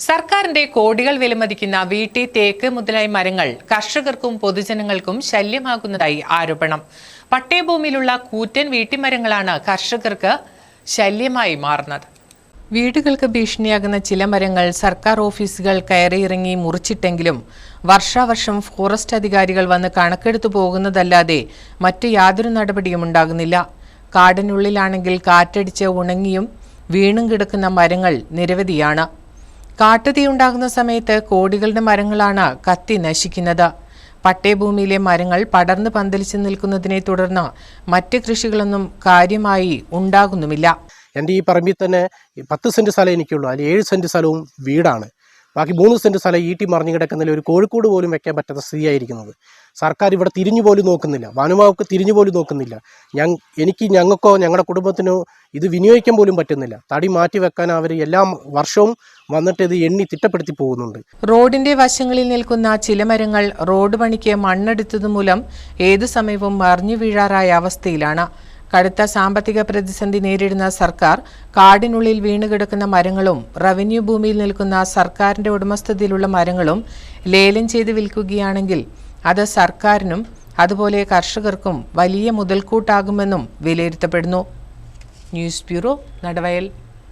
സർക്കാരിന്റെ കോടികൾ വിലമതിക്കുന്ന വീട്ടി തേക്ക് മുതലായ മരങ്ങൾ കർഷകർക്കും പൊതുജനങ്ങൾക്കും ശല്യമാകുന്നതായി ആരോപണം. പട്ടയഭൂമിയിലുള്ള കൂറ്റൻ വീട്ടിമരങ്ങളാണ് കർഷകർക്ക് ശല്യമായി മാറുന്നത്. വീടുകൾക്ക് ഭീഷണിയാകുന്ന ചില മരങ്ങൾ സർക്കാർ ഓഫീസുകൾ കയറിയിറങ്ങി മുറിച്ചിട്ടെങ്കിലും വർഷാവർഷം ഫോറസ്റ്റ് അധികാരികൾ വന്ന് കണക്കെടുത്തു പോകുന്നതല്ലാതെ മറ്റു യാതൊരു നടപടിയും ഉണ്ടാകുന്നില്ല. കാടിനുള്ളിലാണെങ്കിൽ കാറ്റടിച്ച് ഉണങ്ങിയും വീണും കിടക്കുന്ന മരങ്ങൾ നിരവധിയാണ്. കാട്ടുതീയുണ്ടാകുന്ന സമയത്ത് കോടികളുടെ മരങ്ങളാണ് കത്തി നശിക്കുന്നത്. പട്ടയഭൂമിയിലെ മരങ്ങൾ പടർന്ന് പന്തലിച്ച് നിൽക്കുന്നതിനെ തുടർന്ന് മറ്റ് കൃഷികളൊന്നും കാര്യമായി ഉണ്ടാകുന്നുമില്ല. എന്റെ ഈ പറമ്പിൽ തന്നെ പത്ത് സെന്റ് സ്ഥലം എനിക്കുള്ളൂ. അതിൽ ഏഴ് സെന്റ് സ്ഥലവും വീടാണ്. ബാക്കി മൂന്ന് സെന്റ് സ്ഥലം ഈട്ടി മറിഞ്ഞു കിടക്കുന്നതിൽ ഒരു കോഴിക്കോട് പോലും വെക്കാൻ പറ്റാത്ത സ്ഥിതിയായിരിക്കുന്നത്. സർക്കാർ ഇവിടെ തിരിഞ്ഞു പോലും നോക്കുന്നില്ല. വനമാവക്ക് തിരിഞ്ഞു പോലും നോക്കുന്നില്ല. ഞാൻ എനിക്ക് ഞങ്ങൾക്കോ ഞങ്ങളുടെ കുടുംബത്തിനോ ഇത് വിനിയോഗിക്കാൻ പോലും പറ്റുന്നില്ല. തടി മാറ്റി വെക്കാൻ അവർ എല്ലാ വർഷവും വന്നിട്ട് ഇത് എണ്ണി തിട്ടപ്പെടുത്തി പോകുന്നുണ്ട്. റോഡിന്റെ വശങ്ങളിൽ നിൽക്കുന്ന ചില മരങ്ങൾ റോഡ് പണിക്ക് മണ്ണെടുത്തത് മൂലം ഏതു സമയവും മറിഞ്ഞു വീഴാറായ അവസ്ഥയിലാണ്. കടുത്ത സാമ്പത്തിക പ്രതിസന്ധി നേരിടുന്ന സർക്കാർ കാടിനുള്ളിൽ വീണുകിടക്കുന്ന മരങ്ങളും റവന്യൂ ഭൂമിയിൽ നിൽക്കുന്ന സർക്കാരിന്റെ ഉടമസ്ഥതയിലുള്ള മരങ്ങളും ലേലം ചെയ്ത് വിൽക്കുകയാണെങ്കിൽ അത് സർക്കാരിനും അതുപോലെ കർഷകർക്കും വലിയ മുതൽക്കൂട്ടാകുമെന്നും വിലയിരുത്തപ്പെടുന്നു. News bureau Nadavayal.